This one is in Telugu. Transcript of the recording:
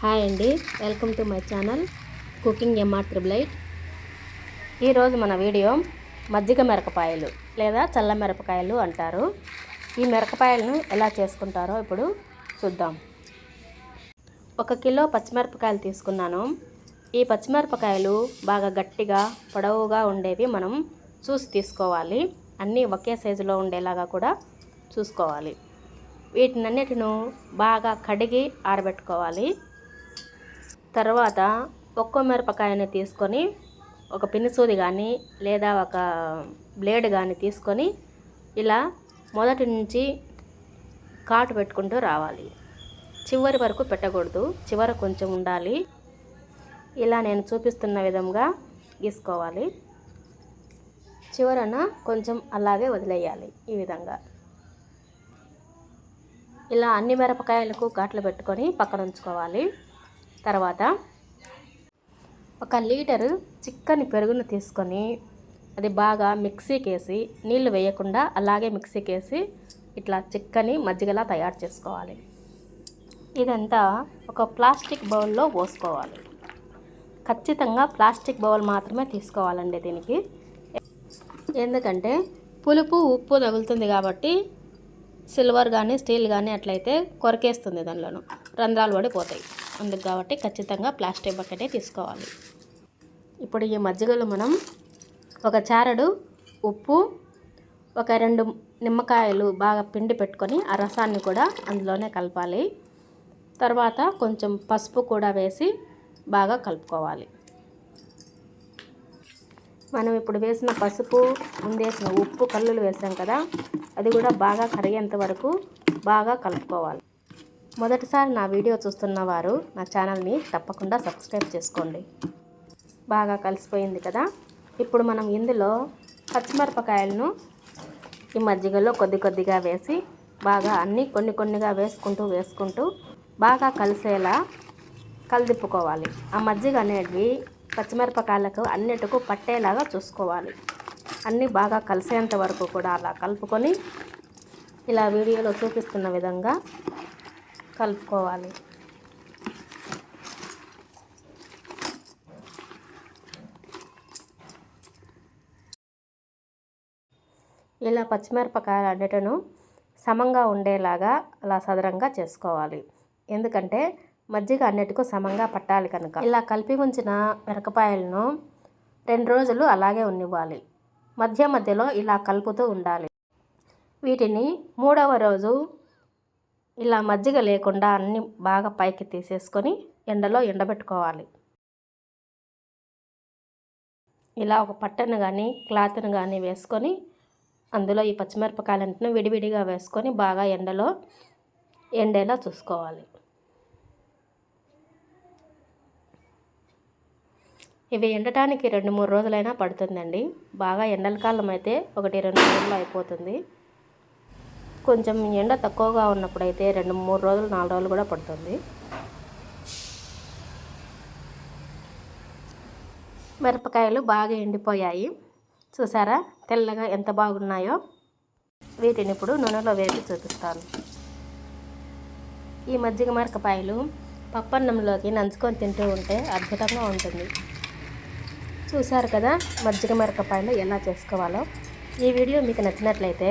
హాయ్ అండి welcome to my channel cooking MR triple eight. ఈరోజు మన వీడియో మజ్జిగ మిరపకాయలు లేదా చల్ల మిరపకాయలు అంటారు. ఈ మిరపకాయలను ఎలా చేసుకుంటారో ఇప్పుడు చూద్దాం. ఒక కిలో పచ్చిమిరపకాయలు తీసుకున్నాను. ఈ పచ్చిమిరపకాయలు బాగా గట్టిగా పొడవుగా ఉండేవి మనం చూసి తీసుకోవాలి. అన్నీ ఒకే సైజులో ఉండేలాగా కూడా చూసుకోవాలి. వీటినన్నిటిను బాగా కడిగి ఆరబెట్టుకోవాలి. తర్వాత ఒక్కో మిరపకాయని తీసుకొని ఒక పినిసూది కానీ లేదా ఒక బ్లేడ్ కానీ తీసుకొని ఇలా మొదటి నుంచి కాటు పెట్టుకుంటూ రావాలి. చివరి వరకు పెట్టకూడదు. చివర కొంచెం ఉండాలి. ఇలా నేను చూపిస్తున్న విధంగా గీసుకోవాలి. చివరన కొంచెం అలాగే వదిలేయాలి ఈ విధంగా. ఇలా అన్ని మిరపకాయలకు ఘాట్లు పెట్టుకొని పక్కన ఉంచుకోవాలి. తర్వాత ఒక లీటరు చిక్కని పెరుగును తీసుకొని అది బాగా మిక్సీకి వేసి నీళ్ళు వేయకుండా అలాగే మిక్సీకి వేసి ఇట్లా చిక్కని మజ్జిగలా తయారు చేసుకోవాలి. ఇదంతా ఒక ప్లాస్టిక్ బౌల్లో పోసుకోవాలి. ఖచ్చితంగా ప్లాస్టిక్ బౌల్ మాత్రమే తీసుకోవాలండి దీనికి. ఎందుకంటే పులుపు ఉప్పు తగులుతుంది కాబట్టి సిల్వర్ కానీ స్టీల్ కానీ అట్లయితే కొరకేస్తుంది దానిలోను. రంధ్రాలు పడిపోతాయి. అందుకు కాబట్టి ఖచ్చితంగా ప్లాస్టిక్ బకెటే తీసుకోవాలి. ఇప్పుడు ఈ మజ్జిగలో మనం ఒక చారడు ఉప్పు ఒక రెండు నిమ్మకాయలు బాగా పిండి పెట్టుకొని ఆ రసాన్ని కూడా అందులోనే కలపాలి. తర్వాత కొంచెం పసుపు కూడా వేసి బాగా కలుపుకోవాలి. మనం ఇప్పుడు వేసిన పసుపు ముందేసిన ఉప్పు కల్లులు వేసాం కదా అది కూడా బాగా కరిగేంత వరకు బాగా కలుపుకోవాలి. మొదటిసారి నా వీడియో చూస్తున్న వారు నా ఛానల్ని తప్పకుండా సబ్స్క్రైబ్ చేసుకోండి. బాగా కలిసిపోయింది కదా? ఇప్పుడు మనం ఇందులో పచ్చిమిరపకాయలను ఈ మజ్జిగలో కొద్ది కొద్దిగా వేసి బాగా అన్నీ కొన్ని కొన్నిగా వేసుకుంటూ వేసుకుంటూ బాగా కలిసేలా కలిదిప్పుకోవాలి. ఆ మజ్జిగ అనేటివి పచ్చిమిరపకాయలకు అన్నిటికూ పట్టేలాగా చూసుకోవాలి. అన్నీ బాగా కలిసేంత వరకు కూడా అలా కలుపుకొని ఇలా వీడియోలో చూపిస్తున్న విధంగా కలుపుకోవాలి. ఇలా పచ్చిమిరపకాయలు అన్నిటిను సమంగా ఉండేలాగా అలా సదరంగా చేసుకోవాలి. ఎందుకంటే మజ్జిగ అన్నిటికీ సమంగా పట్టాలి కనుక. ఇలా కలిపి ఉంచిన మిరపకాయలను రెండు రోజులు అలాగే ఉన్నివ్వాలి మధ్య మధ్యలో ఇలా కలుపుతూ ఉండాలి. వీటిని మూడవ రోజు ఇలా మజ్జిగ లేకుండా అన్ని బాగా పైకి తీసేసుకొని ఎండలో ఎండబెట్టుకోవాలి. ఇలా ఒక పట్టను కానీ క్లాత్ను కానీ వేసుకొని అందులో ఈ పచ్చిమిరపకాయలంటిని విడివిడిగా వేసుకొని బాగా ఎండలో ఎండేలా చూసుకోవాలి. ఇవి ఎండటానికి రెండు మూడు రోజులైనా పడుతుందండి. బాగా ఎండల కాలం అయితే ఒకటి రెండు రోజుల్లో అయిపోతుంది. కొంచెం ఎండ తక్కువగా ఉన్నప్పుడైతే రెండు మూడు రోజులు నాలుగు రోజులు కూడా పడుతుంది. మిరపకాయలు బాగా ఎండిపోయాయి. చూసారా? తెల్లగా ఎంత బాగున్నాయో. వీటిని ఇప్పుడు నూనెలో వేసి చూపిస్తాను. ఈ మజ్జిగ మిరపకాయలు పప్పన్నంలోకి నంచుకొని తింటూ ఉంటే అద్భుతంగా ఉంటుంది. చూశారు కదా మజ్జిగ మిరపకాయలు ఎలా చేసుకోవాలో? ఈ వీడియో మీకు నచ్చినట్లయితే